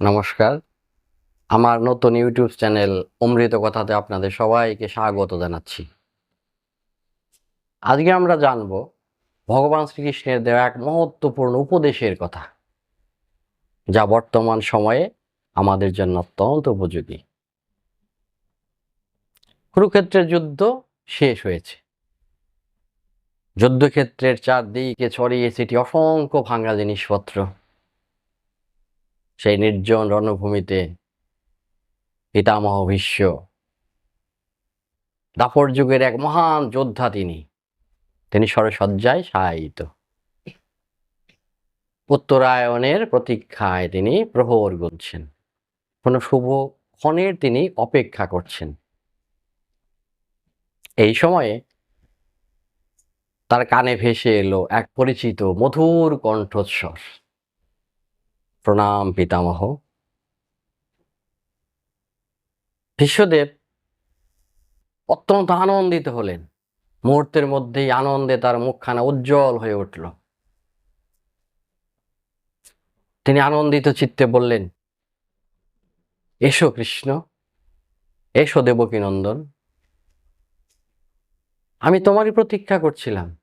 নমস্কার। আমার নতুন ইউটিউব চ্যানেল অমৃত কথাতে আপনাদের সবাইকে স্বাগত জানাচ্ছি। আজকে আমরা জানব ভগবান শ্রীকৃষ্ণের দেওয়া এক মহত্বপূর্ণ উপদেশের কথা, যা বর্তমান সময়ে আমাদের জন্য অত্যন্ত উপযোগী। কুরুক্ষেত্রের যুদ্ধ শেষ হয়েছে। যুদ্ধক্ষেত্রের চারদিকে ছড়িয়ে ছিটি অসংখ্য ভাঙা জিনিসপত্র সেই নির্জন রণভূমিতে পিতামহ ভীষ্ম, দাপর যুগের এক মহান যোদ্ধা তিনি। তিনি সরসজ্জায় শায়িত উত্তরায়ণের প্রতীক্ষায় তিনি প্রহর গুনছেন। কোন শুভ ক্ষণের তিনি অপেক্ষা করছেন। এই সময়ে তার কানে ভেসে এলো এক পরিচিত মধুর কণ্ঠস্বর। প্রণাম, পিতামহ। বিশ্বদেব অত্যন্ত আনন্দিত হলেন। মুহূর্তের মধ্যেই আনন্দে তার মুখখানা উজ্জ্বল হয়ে উঠল। তিনি আনন্দিত চিত্তে বললেন, এসো কৃষ্ণ, এসো দেবকী নন্দন আমি তোমারই প্রতীক্ষা করছিলাম।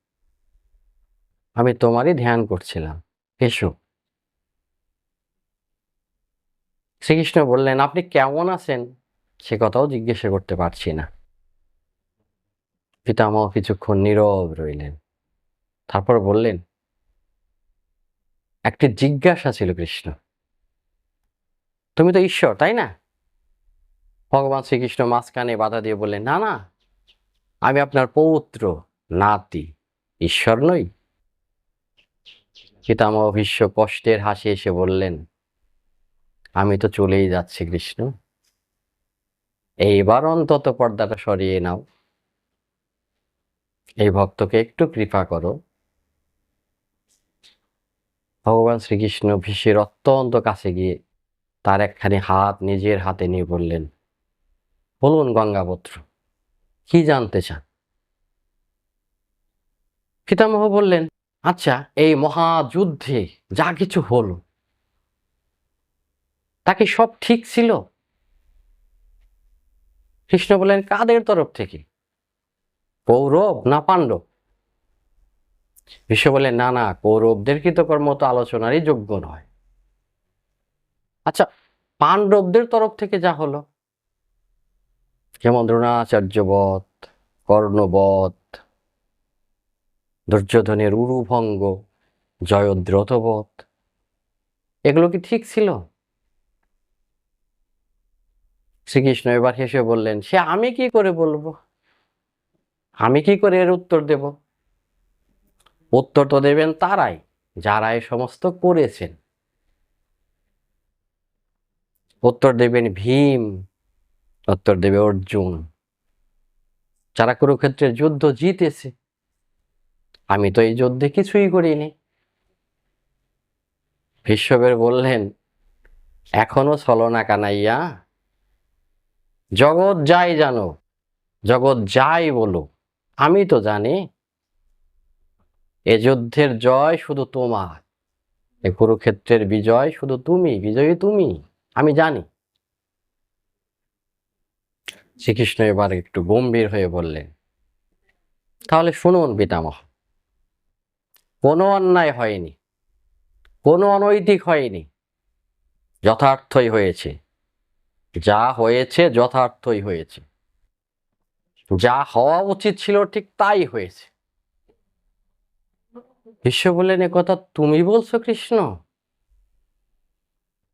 আমি তোমারই ধ্যান করছিলাম। এসো। শ্রীকৃষ্ণ বললেন, আপনি কেমন আছেন? সে কথাও জিজ্ঞাসা করতে পারছি না। পিতামহ কিছুক্ষণ নীরব রইলেন। তারপর বললেন, একটি জিজ্ঞাসা ছিল কৃষ্ণ। তুমি তো ঈশ্বর, তাই না? ভগবান শ্রীকৃষ্ণ মাঝখানে বাধা দিয়ে বললেন, না না, আমি আপনার পৌত্র, নাতি, ঈশ্বর নই। পিতামহ ভীষ্ম কষ্টের হাসি এসে বললেন আমি তো চলেই যাচ্ছি, কৃষ্ণ। এইবার অন্তত পর্দাটা সরিয়ে নাও। এই ভক্তকে একটু কৃপা করো। ভগবান শ্রীকৃষ্ণ ভীষের অত্যন্ত কাছে গিয়ে তার একখানি হাত নিজের হাতে নিয়ে বললেন, বলুন গঙ্গাপুত্র, কি জানতে চান? পিতামহ বললেন আচ্ছা এই মহাযুদ্ধে যা কিছু হলো তাকে সব ঠিক ছিল। কৃষ্ণ বললেন, কাদের তরফ থেকে? কৌরব না পাণ্ডব? বিশ্ব বললেন, না না, কৌরবদের কৃতকর্ম তো আলোচনারই যোগ্য নয়। আচ্ছা পাণ্ডবদের তরফ থেকে যা হলো? যেমন দ্রোণাচার্যবধ কর্ণবধ দুর্যোধনের উরুভঙ্গ জয়দ্রথবধ এগুলো কি ঠিক ছিল? শ্রীকৃষ্ণ এবার হেসে বললেন, সে আমি কি করে বলব? আমি কি করে এর উত্তর দেব? উত্তর তো দেবেন তারাই, যারা এই সমস্ত করেছেন। উত্তর দেবেন ভীম, উত্তর দেবে অর্জুন। যারা কুরুক্ষেত্রের যুদ্ধ জিতেছে, আমি তো এই যুদ্ধে কিছুই করিনি। বিশ্ববের বললেন, এখনও ছলনা কানাইয়া জগৎ যাই জানো, জগৎ যাই বলো, আমি তো জানি এ যুদ্ধের জয় শুধু তোমার, এ কুরুক্ষেত্রের বিজয় শুধু তুমি, বিজয়ী তুমি, আমি জানি। শ্রীকৃষ্ণ এবার একটু গম্ভীর হয়ে বললেন, তাহলে শুনুন পিতামহ, কোনো অন্যায় হয়নি, কোনো অনৈতিক হয়নি, যথার্থই হয়েছে। যা হয়েছে যথার্থই হয়েছে। যা হওয়া উচিত ছিল ঠিক তাই হয়েছে। বিশ্ব বললেন কথা তুমি বলছো, কৃষ্ণ?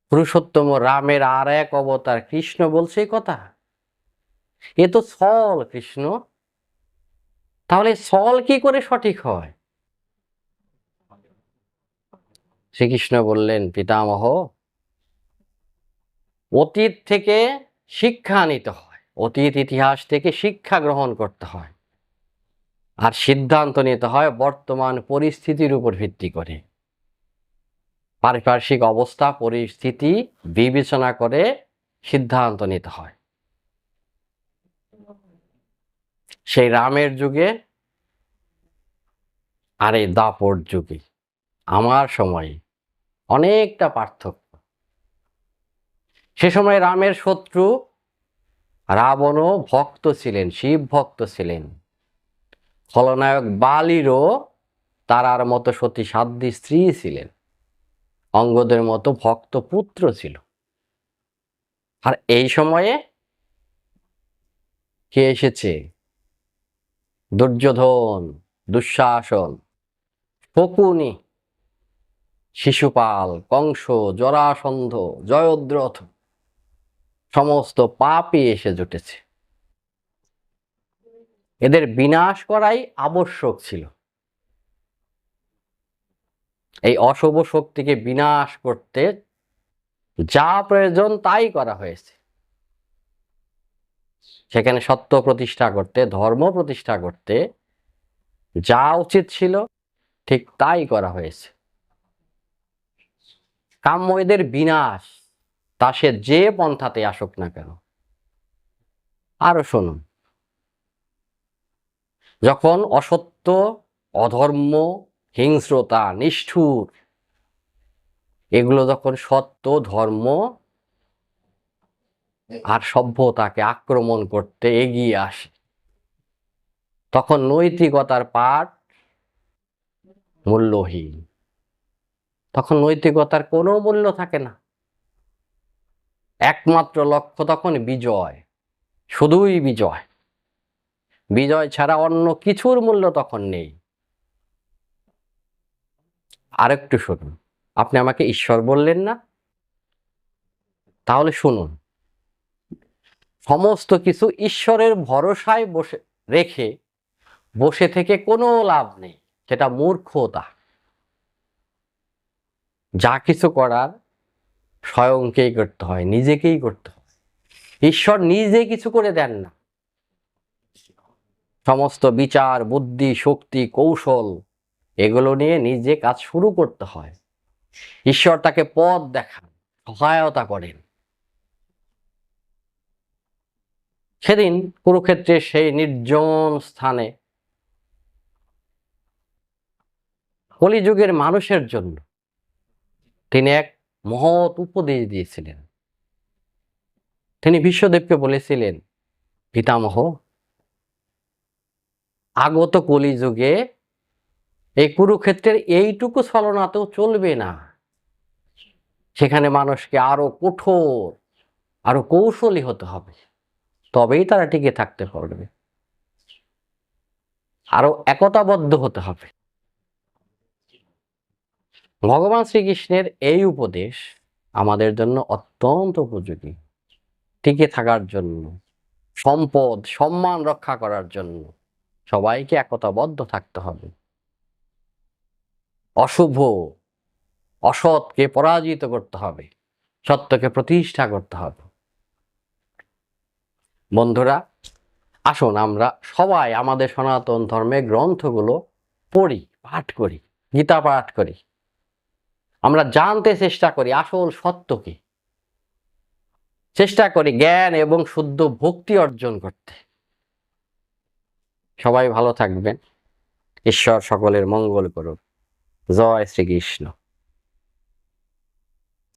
পুরুষোত্তম, রামের আর এক অবতার কৃষ্ণ বলছে এই কথা। এ তো সল, কৃষ্ণ। তাহলে সল কি করে সঠিক হয়? শ্রীকৃষ্ণ বললেন, পিতামহ অতীত থেকে শিক্ষা নিতে হয়। অতীত ইতিহাস থেকে শিক্ষা গ্রহণ করতে হয়। আর সিদ্ধান্ত নিতে হয় বর্তমান পরিস্থিতির উপর ভিত্তি করে। পারিপার্শ্বিক অবস্থা, পরিস্থিতি বিবেচনা করে সিদ্ধান্ত নিতে হয়। সেই রামের যুগে আর এই দাপর যুগে আমার সময়ে অনেকটা পার্থক্য। সে সময় রামের শত্রু রাবণও ভক্ত ছিলেন, শিব ভক্ত ছিলেন। খলনায়ক বালিরও তারার মতো সতী সাধ্যী স্ত্রী ছিলেন। অঙ্গদের মতো ভক্ত পুত্র ছিল। আর এই সময়ে কে এসেছে? দুর্যোধন, দুঃশাসন, শকুনি, শিশুপাল, কংস, জরাসন্ধ, জয়দ্রথ। সমস্ত পাপই এসে জুটেছে। এদের বিনাশ করাই আবশ্যক ছিল। এই অশুভ শক্তিকে বিনাশ করতে যা প্রয়োজন তাই করা হয়েছে। সেখানে সত্য প্রতিষ্ঠা করতে, ধর্ম প্রতিষ্ঠা করতে যা উচিত ছিল ঠিক তাই করা হয়েছে। কাম্য এদের বিনাশ। তা সে যে পন্থাতে আসুক না কেন? আরও শুনুন। যখন অসত্য, অধর্ম, হিংস্রতা, নিষ্ঠুর, এগুলো যখন সত্য, ধর্ম আর সভ্যতাকে আক্রমণ করতে এগিয়ে আসে, তখন নৈতিকতার পাঠ মূল্যহীন। তখন নৈতিকতার কোনো মূল্য থাকে না। একমাত্র লক্ষ্য তখন বিজয়, শুধুই বিজয়। বিজয় ছাড়া অন্য কিছুর মূল্য তখন নেই। আরেকটু শুনুন, আপনি আমাকে ঈশ্বর বললেন না? তাহলে শুনুন, সমস্ত কিছু ঈশ্বরের ভরসায় বসে, রেখে বসে থেকে কোনো লাভ নেই, সেটা মূর্খতা। যা কিছু করার স্বয়ংকেই করতে হয়, নিজেকেই করতে হয়। ঈশ্বর নিজে কিছু করে দেন না। সমস্ত বিচার, বুদ্ধি, শক্তি, কৌশল এগুলো নিয়ে নিজে কাজ শুরু করতে হয়। ঈশ্বর তাকে পথ দেখান, সহায়তা করেন। সেদিন কুরুক্ষেত্রে সেই নির্জন স্থানে কলিযুগের মানুষের জন্য তিনি এক মহৎ উপদেশ দিয়েছিলেন। তিনি বিশ্বদেবকে বলেছিলেন, পিতামহ, আগত কলিযুগে এই কুরুক্ষেত্রের এইটুকু ছলনাতেও চলবে না। সেখানে মানুষকে আরও কঠোর, আরও কৌশলী হতে হবে। তবেই তারা টিকে থাকতে পারবে। আরও একতাবদ্ধ হতে হবে। ভগবান শ্রীকৃষ্ণের এই উপদেশ আমাদের জন্য অত্যন্ত উপযোগী। টিকে থাকার জন্য, সম্পদ, সম্মান রক্ষা করার জন্য সবাইকে একতাবদ্ধ থাকতে হবে। অশুভ, অসৎকে পরাজিত করতে হবে, সত্যকে প্রতিষ্ঠা করতে হবে। বন্ধুরা, আসুন আমরা সবাই আমাদের সনাতন ধর্মের গ্রন্থগুলো পড়ি, পাঠ করি, গীতা পাঠ করি। আমরা জানতে চেষ্টা করি আসল সত্য কি চেষ্টা করি জ্ঞান এবং শুদ্ধ ভক্তি অর্জন করতে। সবাই ভালো থাকবেন। ঈশ্বর সকলের মঙ্গল করুন জয় শ্রীকৃষ্ণ।